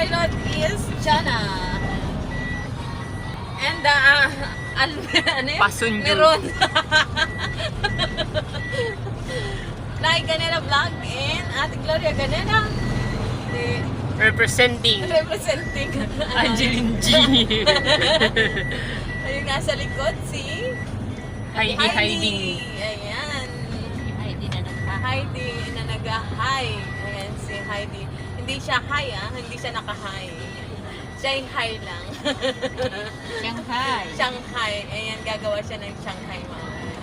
pilot is Jana. And the uh, al ano yun? Passenger. Meron. Nay Ganera Vlog and Ate Gloria Ganera. The Representing representing Angeline G. Ayun nasa likod si Heidi Heidi. Ayan. Heidi na nagka- Heidi na nag-hi. Ayan si Heidi. Hindi siya hi ah, hindi siya naka-hi. Siya yung hi lang. Shanghai. Shanghai. Ayan, gagawa siya ng Shanghai mamaya.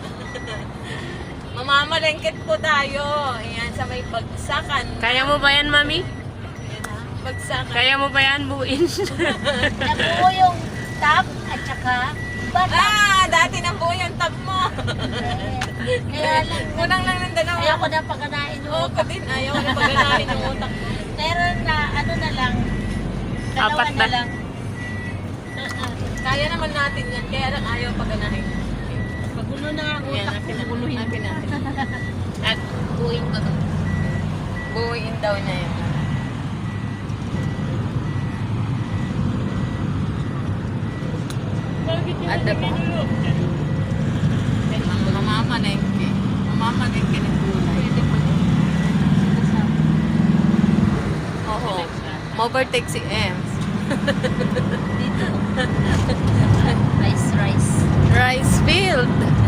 Mamamalengkit po tayo. Ayan, sa may bagsakan. Kaya mo ba yan, mami? Ayan ha, bagsakan. Kaya mo ba yan buuin? Nabuo yung top at saka bata. Ah, dati nang buo yung tab mo. Kaya lang, Kunang lang ng dalawa. ayaw ko na pagkanain yung Oo, ko din. Ayaw ko na paganahin ng utak ko. Pero na, ano na lang, dalawa Apat na na. lang. Kaya naman natin yan. Kaya lang ayaw paganahin. Pagulo na ang Ayan, utak ko, Akin ko. natin. At buuin ko to. Buuin daw niya yan. At the back. Mamamalengke. Mamamalengke ng gulay. Oo. Ma-overtake si Ems. Dito. Rice, rice. Rice field.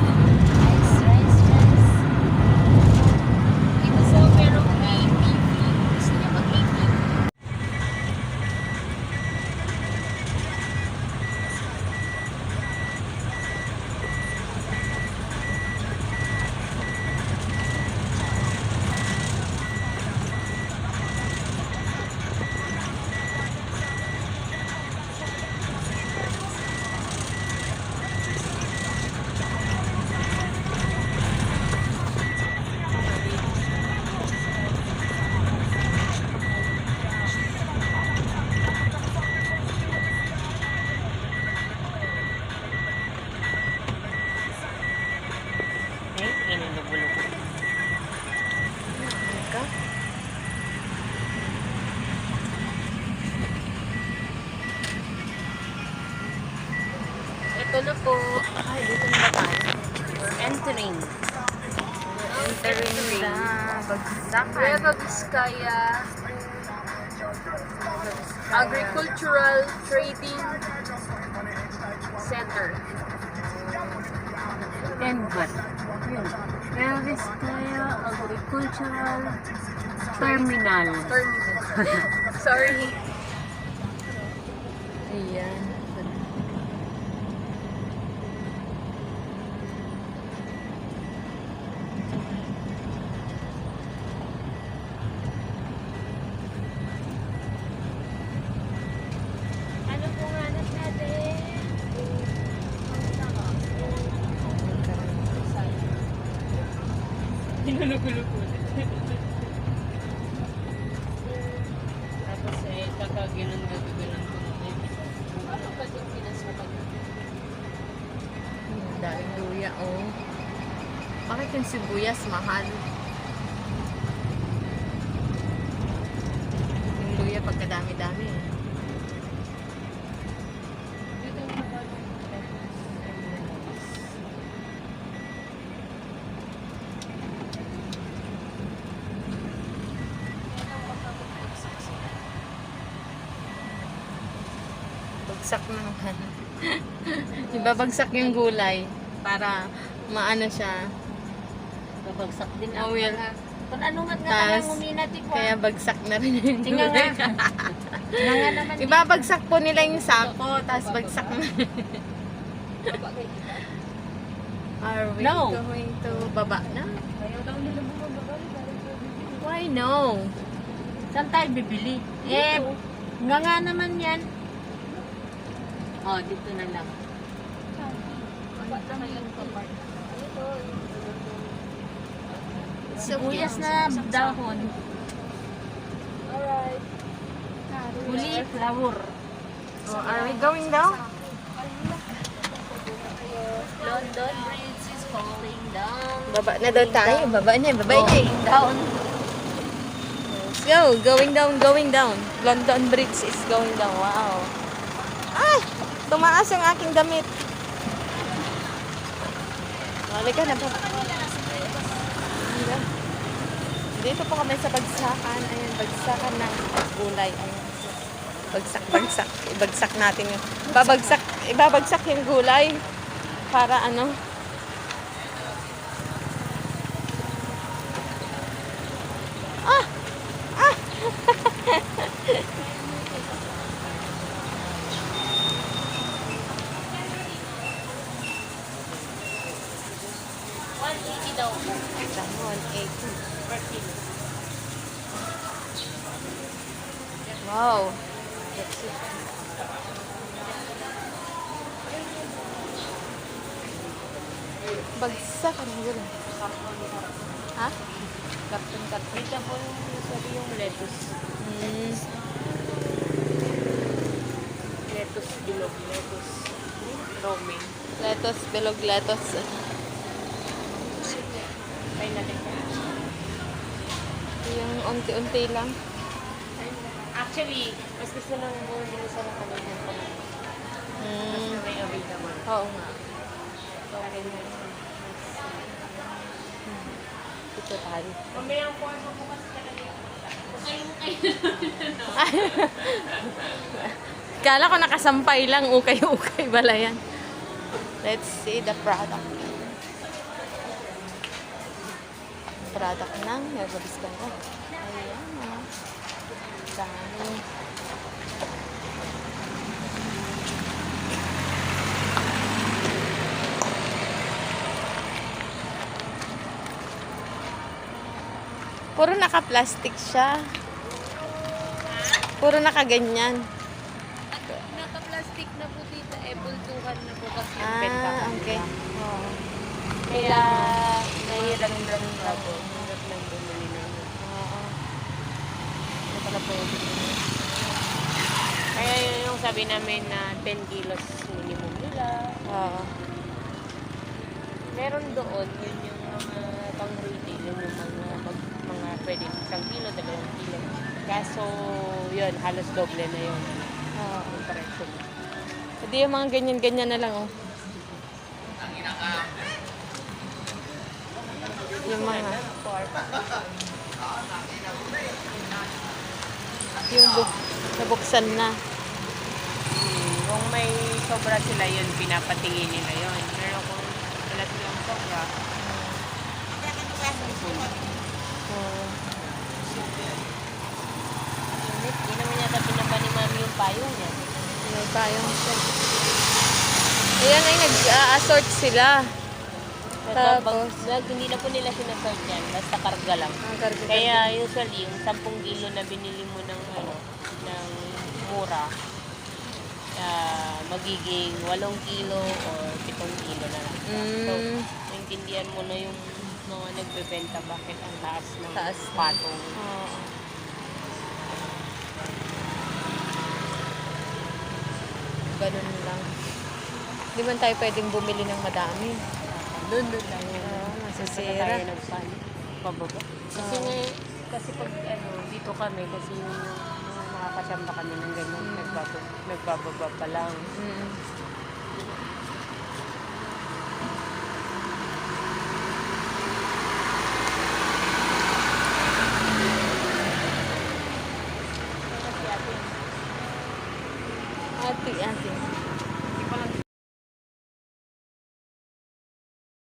Ito na po. Ay, dito na ba tayo? Entering. Entering the bagsakan. Nueva Vizcaya Agricultural Trading Center. What? Yun. Elvis Kaya Agricultural Terminal. Sorry. Ayan. Inunugulo ko. Tapos eh, kakaginan gagalan ko. Ano ba yung pinasabag? Ang daming luya, oh. Bakit yung sibuyas mahal? Yung luya pagkadami-dami. eh. Bagsak na naman. Ibabagsak yung gulay para maano siya. Babagsak din Oh, ako. well, Kung ano nga nga Tas, uminati ko. Kaya bagsak na rin yung Tinga gulay. nga. Nga nga naman. Ibabagsak po nila yung sako, tapos bagsak na. Are we No. going to baba na? Ayaw daw nila bumababa. Why no? Saan tayo bibili? Eh, nga nga naman yan. Oh, dito na lang. Sibuyas na dahon. Huli, flower. Oh, are we going down? London Bridge is falling down. Baba na daw tayo. Baba na, baba na. Down. go. Going down, going down. London Bridge is going down. Wow. Ay! Tumaas yung aking damit. Halika na po. Dito po kami sa bagsakan. Ayan, bagsakan ng gulay. Ayan. Bagsak, bagsak. Ibagsak natin yung... Babagsak, ibabagsak yung gulay. Para ano... Ah! daw po. Dahon, 80. Wow. That's it. Bagsak ang gulo. Ha? Karton karton. Dito po yung sabi yung lettuce. Hmm. Lettuce bilog, lettuce. Romaine. Lettuce, bilog lettuce. Ay natin po. Yung unti-unti lang. Actually, mas gusto nang bumili sa mga kanina po. Mas Hmm. na may available. Oo nga. Okay na. Ito tayo. Mamaya ang porno po kasi talaga yung Kala ko nakasampay lang, ukay-ukay bala yan. Let's see the product. Product ng Herbal ko. Dami. Puro naka-plastic siya. Puro nakaganyan. Naka-plastic na po dito, eh, bultuhan na po kasi yung Ah, okay. Oo. Kaya, nahirap lang na po. Hirap lang bumili na yun. Oo. Yung Kaya yun yung sabi namin na 10 kilos minimum nila. Oo. Meron doon, yun yung mga pang retail, yun yung mga, mag, mga pwedeng isang kilo, dalawang kilo. Kaso, yun, halos doble na yun. Oo. Yung presyo. Hindi yung mga ganyan-ganyan na lang, oh. Yung mga, yung buk nabuksan na. Hmm, kung may sobra sila yun, pinapatingin nila yun. Pero kung wala silang sobra, Oo. Init, di naman yata pinapa ni mami yung payo niya. May payong siya. Ayan ay nag-assort sila. Tapos? Tapos, hindi na po nila sinasort yan, basta karga lang. Ang karga- Kaya usually, yung 10 kilo na binili mo ng mura, ah, magiging 8 kilo or 7 kilo na lang. So, Mm. naintindihan mo na yung mga nagbebenta bakit ang taas ng Taas na. patong. Oo. Ganun lang. Di man tayo pwedeng bumili ng madami. Doon, doon lang Saka masisira. tayo nagpan, pababa. Kasi nga, kasi pag ano, dito kami, kasi yung, yung makakasamba kami ng ganyan, nagbababa, nagbababa pa lang. Mm.